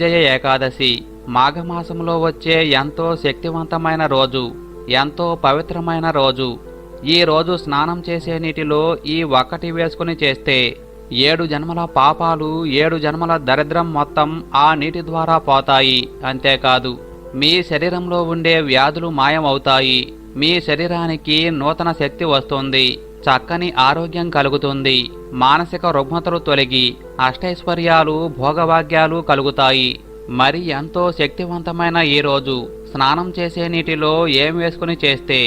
విజయ ఏకాదశి. మాఘమాసంలో వచ్చే ఎంతో శక్తివంతమైన రోజు ఎంతో పవిత్రమైన రోజు. ఈ రోజు స్నానం చేసే నీటిలో ఈ ఒక్కటి వేసుకుని చేస్తే ఏడు జన్మల పాపాలు ఏడు జన్మల దరిద్రం మొత్తం ఆ నీటి ద్వారా పోతాయి. అంతేకాదు మీ శరీరంలో ఉండే వ్యాధులు మాయమవుతాయి. మీ శరీరానికి నూతన శక్తి వస్తుంది. చక్కని ఆరోగ్యం కలుగుతుంది. మానసిక రుగ్మతలు తొలగి అష్టైశ్వర్యాలు భోగభాగ్యాలు కలుగుతాయి. మరి ఎంతో శక్తివంతమైన ఈ రోజు. స్నానం చేసే నీటిలో ఏం వేసుకుని చేస్తే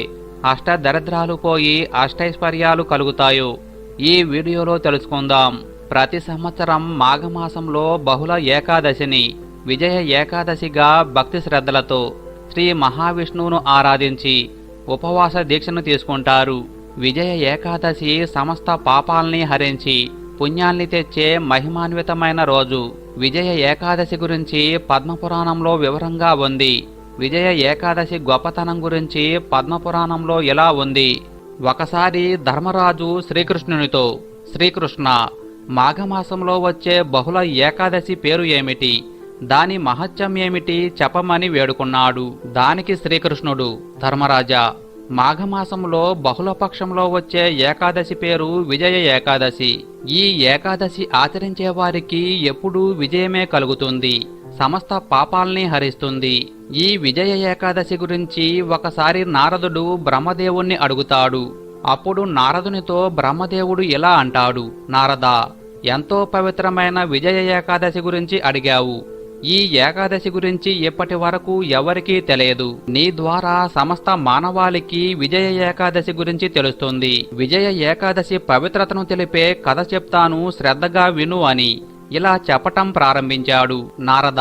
అష్ట దరిద్రాలు పోయి అష్టైశ్వర్యాలు కలుగుతాయో ఈ వీడియోలో తెలుసుకుందాం. ప్రతి సంవత్సరం మాఘమాసంలో బహుళ ఏకాదశిని విజయ ఏకాదశిగా భక్తి శ్రద్ధలతో శ్రీ మహావిష్ణువును ఆరాధించి ఉపవాస దీక్షను తీసుకుంటారు. విజయ ఏకాదశి సమస్త పాపాల్ని హరించి పుణ్యాల్ని తెచ్చే మహిమాన్వితమైన రోజు. విజయ ఏకాదశి గురించి పద్మపురాణంలో వివరంగా ఉంది. విజయ ఏకాదశి గొప్పతనం గురించి పద్మపురాణంలో ఇలా ఉంది. ఒకసారి ధర్మరాజు శ్రీకృష్ణునితో శ్రీకృష్ణ మాఘమాసంలో వచ్చే బహుళ ఏకాదశి పేరు ఏమిటి? దాని మహత్యం ఏమిటి? చెప్పమని వేడుకున్నాడు. దానికి శ్రీకృష్ణుడు ధర్మరాజా మాఘమాసంలో బహుళపక్షంలో వచ్చే ఏకాదశి పేరు విజయ ఏకాదశి. ఈ ఏకాదశి ఆచరించే వారికి ఎప్పుడూ విజయమే కలుగుతుంది. సమస్త పాపాల్ని హరిస్తుంది. ఈ విజయ ఏకాదశి గురించి ఒకసారి నారదుడు బ్రహ్మదేవుణ్ణి అడుగుతాడు. అప్పుడు నారదునితో బ్రహ్మదేవుడు ఇలా అంటాడు నారదా ఎంతో పవిత్రమైన విజయ ఏకాదశి గురించి అడిగావు. ఈ ఏకాదశి గురించి ఇప్పటి వరకు ఎవరికీ తెలియదు. నీ ద్వారా సమస్త మానవాళికి విజయ ఏకాదశి గురించి తెలుస్తుంది. విజయ ఏకాదశి పవిత్రతను తెలిపే కథ చెప్తాను శ్రద్ధగా విను అని ఇలా చెప్పటం ప్రారంభించాడు. నారద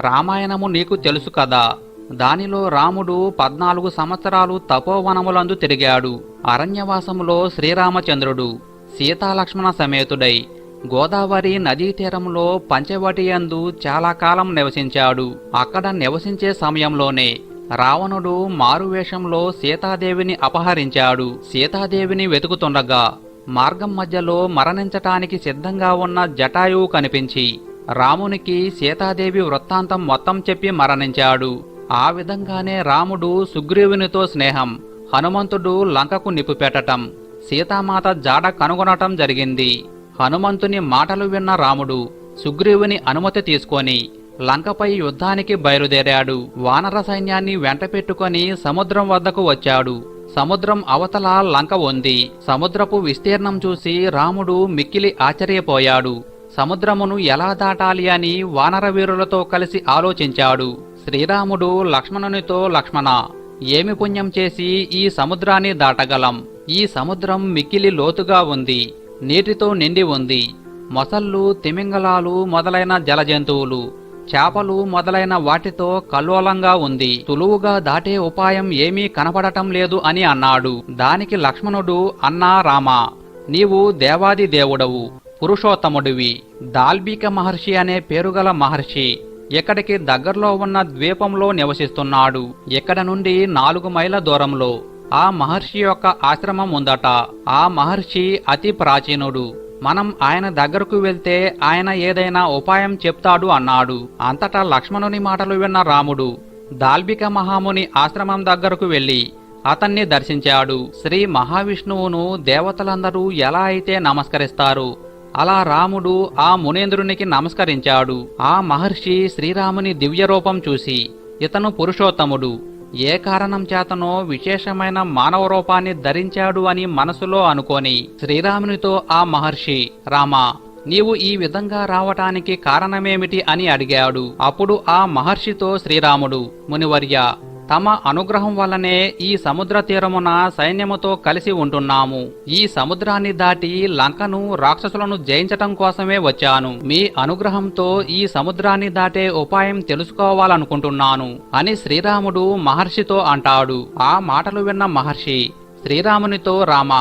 రామాయణము నీకు తెలుసు కదా. దానిలో రాముడు పద్నాలుగు సంవత్సరాలు తపోవనములందు తిరిగాడు. అరణ్యవాసములో శ్రీరామచంద్రుడు సీతాలక్ష్మణ సమేతుడై గోదావరి నదీ తీరంలో పంచవటి యందు చాలా కాలం నివసించాడు. అక్కడ నివసించే సమయంలోనే రావణుడు మారువేషంలో సీతాదేవిని అపహరించాడు. సీతాదేవిని వెతుకుతుండగా మార్గం మధ్యలో మరణించటానికి సిద్ధంగా ఉన్న జటాయువు కనిపించి రామునికి సీతాదేవి వృత్తాంతం మొత్తం చెప్పి మరణించాడు. ఆ విధంగానే రాముడు సుగ్రీవునితో స్నేహం హనుమంతుడు లంకకు నిప్పు పెట్టటం సీతామాత జాడ కనుగొనటం జరిగింది. హనుమంతుని మాటలు విన్న రాముడు సుగ్రీవుని అనుమతి తీసుకొని లంకపై యుద్ధానికి బయలుదేరాడు. వానర సైన్యాన్ని వెంటపెట్టుకొని సముద్రం వద్దకు వచ్చాడు. సముద్రం అవతల లంక ఉంది. సముద్రపు విస్తీర్ణం చూసి రాముడు మిక్కిలి ఆశ్చర్యపోయాడు. సముద్రమును ఎలా దాటాలి అని వానరవీరులతో కలిసి ఆలోచించాడు. శ్రీరాముడు లక్ష్మణునితో లక్ష్మణ ఏమి పుణ్యం చేసి ఈ సముద్రాన్ని దాటగలం? ఈ సముద్రం మిక్కిలి లోతుగా ఉంది. నీటితో నిండి ఉంది. మొసళ్ళు తిమింగలాలు మొదలైన జలజంతువులు చేపలు మొదలైన వాటితో కల్లోలంగా ఉంది. సులువుగా దాటే ఉపాయం ఏమీ కనపడటం లేదు అని అన్నాడు. దానికి లక్ష్మణుడు అన్నా రామా నీవు దేవాది దేవుడవు పురుషోత్తముడివి. దాల్బీక మహర్షి అనే పేరుగల మహర్షి ఇక్కడికి దగ్గరలో ఉన్న ద్వీపంలో నివసిస్తున్నాడు. ఇక్కడ నుండి నాలుగు మైళ్ళ దూరంలో ఆ మహర్షి యొక్క ఆశ్రమం ఉందట. ఆ మహర్షి అతి ప్రాచీనుడు. మనం ఆయన దగ్గరకు వెళ్తే ఆయన ఏదైనా ఉపాయం చెప్తాడు అన్నాడు. అంతటా లక్ష్మణుని మాటలు విన్న రాముడు దాల్బిక మహాముని ఆశ్రమం దగ్గరకు వెళ్ళి అతన్ని దర్శించాడు. శ్రీ మహావిష్ణువును దేవతలందరూ ఎలా అయితే నమస్కరిస్తారు అలా రాముడు ఆ మునేంద్రునికి నమస్కరించాడు. ఆ మహర్షి శ్రీరాముని దివ్య రూపం చూసి ఇతను పురుషోత్తముడు. ఏ కారణం చేతనో విశేషమైన మానవ రూపాన్ని ధరించాడు అని మనసులో అనుకొని శ్రీరామునితో ఆ మహర్షి రామా నీవు ఈ విధంగా రావటానికి కారణమేమిటి? అని అడిగాడు. అప్పుడు ఆ మహర్షితో శ్రీరాముడు మునివర్య తమ అనుగ్రహం వల్లనే ఈ సముద్ర తీరమున సైన్యముతో కలిసి ఉంటున్నాము. ఈ సముద్రాన్ని దాటి లంకను రాక్షసులను జయించటం కోసమే వచ్చాను. మీ అనుగ్రహంతో ఈ సముద్రాన్ని దాటే ఉపాయం తెలుసుకోవాలనుకుంటున్నాను అని శ్రీరాముడు మహర్షితో అంటాడు. ఆ మాటలు విన్న మహర్షి శ్రీరామునితో రామ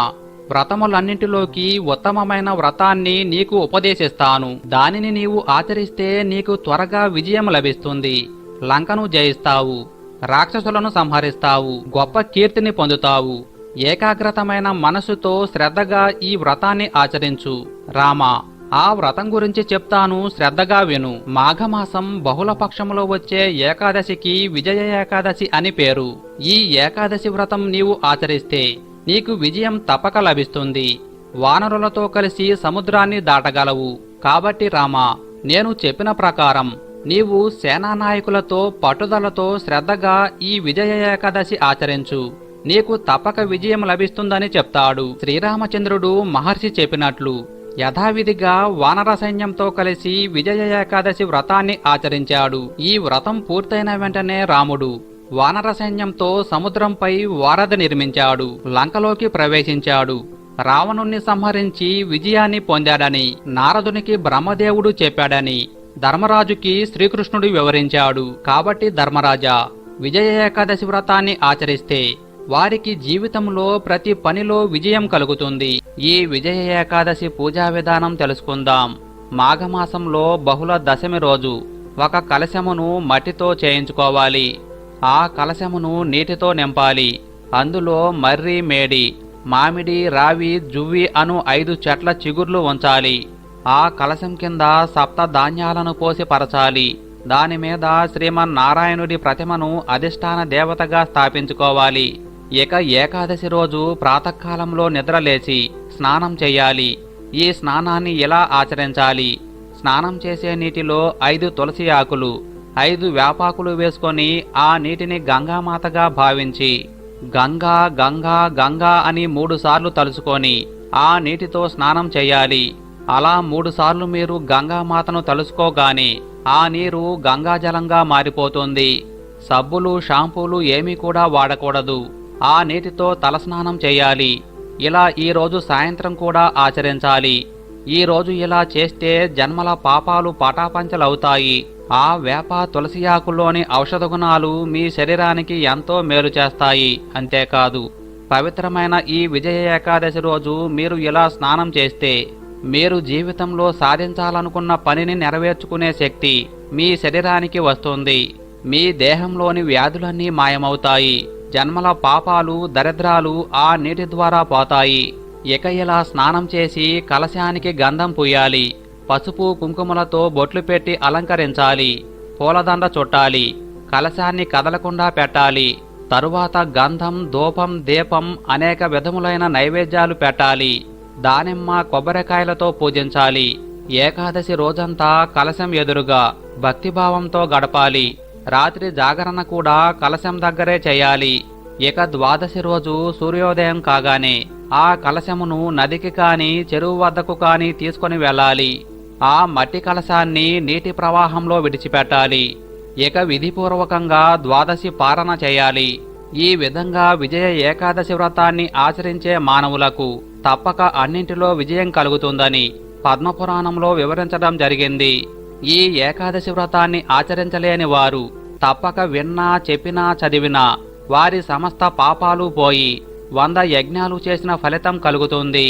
వ్రతములన్నింటిలోకి ఉత్తమమైన వ్రతాన్ని నీకు ఉపదేశిస్తాను. దానిని నీవు ఆచరిస్తే నీకు త్వరగా విజయం లభిస్తుంది. లంకను జయిస్తావు. రాక్షసులను సంహరిస్తావు గొప్ప కీర్తిని పొందుతావు. ఏకాగ్రతమైన మనసుతో శ్రద్ధగా ఈ వ్రతాన్ని ఆచరించు. రామా ఆ వ్రతం గురించి చెప్తాను శ్రద్ధగా విను. మాఘమాసం బహుళపక్షములో వచ్చే ఏకాదశికి విజయ ఏకాదశి అని పేరు. ఈ ఏకాదశి వ్రతం నీవు ఆచరిస్తే నీకు విజయం తప్పక లభిస్తుంది. వానరులతో కలిసి సముద్రాన్ని దాటగలవు. కాబట్టి రామా నేను చెప్పిన ప్రకారం నీవు సేనానాయకులతో పట్టుదలతో శ్రద్ధగా ఈ విజయ ఏకాదశి ఆచరించు. నీకు తప్పక విజయం లభిస్తుందని చెప్తాడు. శ్రీరామచంద్రుడు మహర్షి చెప్పినట్లు యథావిధిగా వానర సైన్యంతో కలిసి విజయ ఏకాదశి వ్రతాన్ని ఆచరించాడు. ఈ వ్రతం పూర్తయిన వెంటనే రాముడు వానర సైన్యంతో సముద్రంపై వారధి నిర్మించాడు. లంకలోకి ప్రవేశించాడు. రావణుణ్ణి సంహరించి విజయాన్ని పొందాడని నారదునికి బ్రహ్మదేవుడు చెప్పాడని ధర్మరాజుకి శ్రీకృష్ణుడు వివరించాడు. కాబట్టి ధర్మరాజా విజయ ఏకాదశి వ్రతాన్ని ఆచరిస్తే వారికి జీవితంలో ప్రతి పనిలో విజయం కలుగుతుంది. ఈ విజయ ఏకాదశి పూజా విధానం తెలుసుకుందాం. మాఘమాసంలో బహుళ దశమి రోజు ఒక కలశమును మట్టితో చేయించుకోవాలి. ఆ కలశమును నీటితో నింపాలి. అందులో మర్రి మేడి మామిడి రావి జువ్వి అను ఐదు చెట్ల చిగుర్లు ఉంచాలి. ఆ కలశం కింద సప్త ధాన్యాలను పోసి పరచాలి. దాని మీద శ్రీమన్నారాయణుడి ప్రతిమను అధిష్టాన దేవతగా స్థాపించుకోవాలి. ఇక ఏకాదశి రోజు ప్రాతకాలంలో నిద్రలేచి స్నానం చేయాలి. ఈ స్నానాన్ని ఇలా ఆచరించాలి? స్నానం చేసే నీటిలో ఐదు తులసి ఆకులు ఐదు వేపాకులు వేసుకొని ఆ నీటిని గంగామాతగా భావించి గంగా గంగా గంగా అని మూడుసార్లు తలుచుకొని ఆ నీటితో స్నానం చేయాలి. అలా మూడుసార్లు మీరు గంగామాతను తలుసుకోగానే ఆ నీరు గంగాజలంగా మారిపోతుంది. సబ్బులు షాంపూలు ఏమీ కూడా వాడకూడదు. ఆ నీటితో తలస్నానం చేయాలి. ఇలా ఈరోజు సాయంత్రం కూడా ఆచరించాలి. ఈరోజు ఇలా చేస్తే జన్మల పాపాలు పటాపంచలవుతాయి. ఆ వేప తులసి ఆకుల్లోని ఔషధ గుణాలు మీ శరీరానికి ఎంతో మేలు చేస్తాయి. అంతేకాదు పవిత్రమైన ఈ విజయ ఏకాదశి రోజు మీరు ఇలా స్నానం చేస్తే మీరు జీవితంలో సాధించాలనుకున్న పనిని నెరవేర్చుకునే శక్తి మీ శరీరానికి వస్తుంది. మీ దేహంలోని వ్యాధులన్నీ మాయమవుతాయి. జన్మల పాపాలు దరిద్రాలు ఆ నీటి ద్వారా పోతాయి. ఇక ఇలా స్నానం చేసి కలశానికి గంధం పూయాలి. పసుపు కుంకుమలతో బొట్లు పెట్టి అలంకరించాలి. పూలదండ చుట్టాలి. కలశాన్ని కదలకుండా పెట్టాలి. తరువాత గంధం ధూపం దీపం అనేక విధములైన నైవేద్యాలు పెట్టాలి. దానిమ్మ కొబ్బరికాయలతో పూజించాలి. ఏకాదశి రోజంతా కలశం ఎదురుగా భక్తిభావంతో గడపాలి. రాత్రి జాగరణ కూడా కలశం దగ్గరే చేయాలి. ఇక ద్వాదశి రోజు సూర్యోదయం కాగానే ఆ కలశమును నదికి కాని చెరువు వద్దకు కాని తీసుకొని వెళ్ళాలి. ఆ మట్టి కలశాన్ని నీటి ప్రవాహంలో విడిచిపెట్టాలి. ఇక విధిపూర్వకంగా ద్వాదశి పారణ చేయాలి. ఈ విధంగా విజయ ఏకాదశి వ్రతాన్ని ఆచరించే మానవులకు తప్పక అన్నింటిలో విజయం కలుగుతుందని పద్మపురాణంలో వివరించడం జరిగింది. ఈ ఏకాదశి వ్రతాన్ని ఆచరించలేని వారు తప్పక విన్నా చెప్పినా చదివినా వారి సమస్త పాపాలు పోయి వంద యజ్ఞాలు చేసిన ఫలితం కలుగుతుంది.